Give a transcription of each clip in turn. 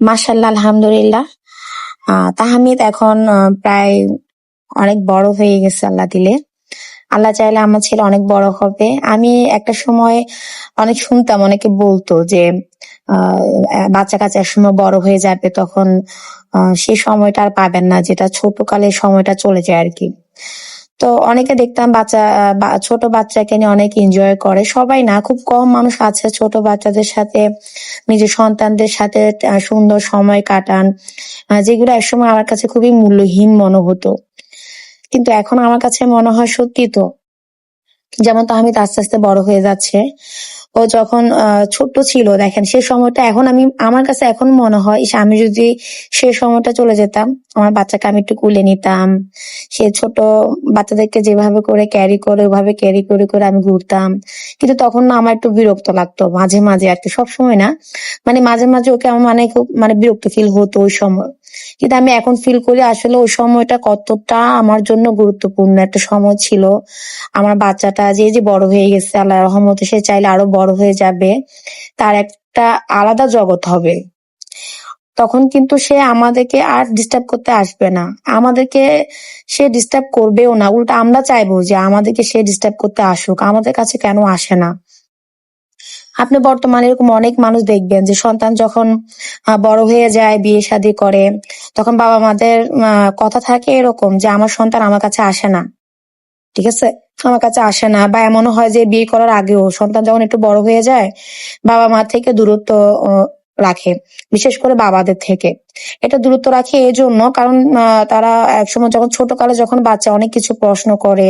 মাশাল্লাহ, আলহামদুলিল্লাহ। তাহমিদ এখন প্রায় অনেক বড় হয়ে গেছে আল্লাহ দিলে। আল্লাহ চাইলে আমার ছেলে অনেক বড় হবে। আমি একটা সময় অনেক শুনতাম, অনেকে বলতো যে বাচ্চা কাচ্চা একসময় বড় হয়ে যাবে তখন সেই সময়টা আর পাবেন না, যেটা ছোট কালের সময়টা চলে যায় আর কি। তো অনেকে দেখতাম বাচ্চা ছোট বাচ্চাকে নিয়ে অনেক এনজয় করে। সবাই না, খুব কম মানুষ আছে ছোট বাচ্চাদের সাথে, নিজের সন্তানদের সাথে সুন্দর সময় কাটান যেগুলো একসময় আমার কাছে খুবই মূল্যহীন মনে হতো। কিন্তু এখন আমার কাছে মনে হয় সত্যি তো। যেমন তো আমি আস্তে আস্তে বড় হয়ে যাচ্ছে। ও যখন ছোট্ট ছিল, দেখেন, সে সময়টা এখন আমি, আমার কাছে এখন মনে হয় আমি যদি সে সময়টা চলে যেতাম, আমার বাচ্চাকে আমি একটু কুলে নিতাম, সে ছোট বাচ্চাদেরকে যেভাবে করে ক্যারি করে, ওভাবে ক্যারি করে করে আমি ঘুরতাম। কিন্তু তখন না, আমার একটু বিরক্ত লাগতো, মাঝে মাঝে আর কি, সবসময় না। মানে মাঝে মাঝে ওকে আমার মানে খুব মানে বিরক্ত ফিল হতো ওই সময়। কিন্তু আমি এখন ফিল করি আসলে ওই সময়টা কতটা আমার জন্য গুরুত্বপূর্ণ একটা সময় ছিল। আমার বাচ্চাটা যে যে বড় হয়ে গেছে আল্লাহ রহমতে সে চাইলে আরও বড় হয়ে যাবে, তার একটা আলাদা জগৎ হবে। তখন কিন্তু সে আমাদেরকে আর ডিস্টার্ব করতে আসবে না। আমাদেরকে সে ডিস্টার্ব করবেও না। উল্টা আমরা চাইব যে আমাদেরকে সে ডিস্টার্ব করতে আসুক। আমাদের কাছে কেন আসে না? আপনি বর্তমানে এরকম অনেক মানুষ দেখবেন যে সন্তান যখন বড় হয়ে যায়, বিয়ে শাদী করে, তখন বাবা মাদের কথা থাকে এরকম যে আমার সন্তান আমার কাছে আসে না। ঠিক আছে? আমার কাছে আসে না। বা এমনও হয় যে বিয়ে করার আগেও সন্তান যখন একটু বড় হয়ে যায়, বাবা মা থেকে দূরত্ব রাখে, বিশেষ করে বাবাদের থেকে। এটা দূরত্ব রাখে এই জন্য কারণ তারা একসময় যখন ছোট কালে যখন বাচ্চা অনেক কিছু প্রশ্ন করে,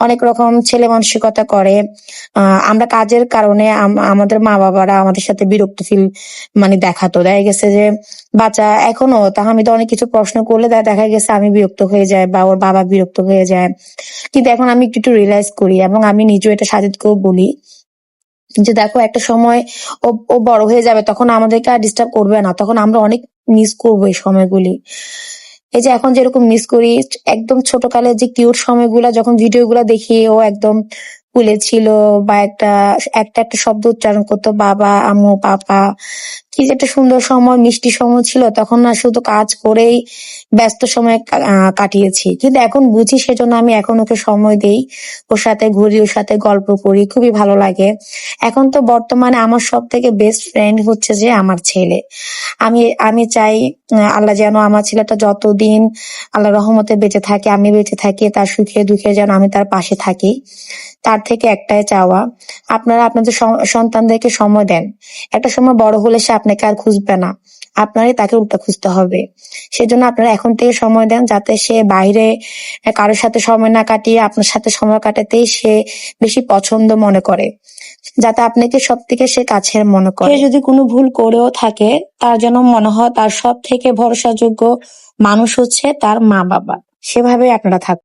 অনেক রকম ছেলে মানসিকতা করে আমরা কাজের কারণে আম- আমাদের মা বাবারা আমাদের সাথে বিরক্ত ফিল মানে দেখাতো। দেখা গেছে যে বাচ্চা এখনও তাহামিদ অনেক কিছু প্রশ্ন করলে দেখা গেছে আমি বিরক্ত হয়ে যায় বা ওর বাবা বিরক্ত হয়ে যায়। কিন্তু এখন আমি একটু একটু রিয়েলাইজ করি এবং আমি নিজেও এটা সাজিদকেও বলি যে দেখো একটা সময় ও ও বড় হয়ে যাবে, তখন আমাদেরকে আর ডিস্টার্ব করবে না। তখন আমরা অনেক মিস করব এই সময়গুলি। এই যে এখন যেরকম মিস করি, একদম ছোটকালে যে কিউট সময়গুলা, যখন ভিডিওগুলো দেখি, ও একদম কুলে ছিল বা একটা একটা একটা শব্দ উচ্চারণ করতো, বাবা আমু পাপা। কি যে একটা সুন্দর সময়, মিষ্টি সময় ছিল, তখন না শুধু কাজ করেই ব্যস্ত সময় কাটিয়েছি। কিন্তু এখন বুঝি সেজন্য আমি এখন ওকে সময় দেই। ওর সাথে ঘুরি, ওর সাথে গল্প করি, খুবই ভালো লাগে। এখন তো বর্তমানে আমার সব থেকে বেস্ট ফ্রেন্ড হচ্ছে যে আমার ছেলে। আমি আমি চাই আল্লাহ যেন আমার ছেলেটা যতদিন আল্লাহ রহমতে বেঁচে থাকে, আমি বেঁচে থাকি, তার সুখে দুঃখে যেন আমি তার পাশে থাকি, তার থেকে একটাই চাওয়া। আপনারা আপনাদের সন- সন্তানদেরকে সময় দেন। একটা সময় বড় হলে সে আপনাকে আর খুঁজবে না। আপনারই তাকে উল্টা খুঁজতে হবে। সেজন্য আপনারা এখন থেকে সময় দেন যাতে সে বাইরে কারোর সাথে সময় না কাটিয়ে আপনার সাথে সময় কাটাতেই সে বেশি পছন্দ মনে করে। যাতে আপনাকে সব থেকে সে কাছের মনে করে। যদি কোনো ভুল করেও থাকে, তার যেন মনে হয় তার সব থেকে ভরসাযোগ্য মানুষ হচ্ছে তার মা বাবা সেভাবে আপনারা থাকুন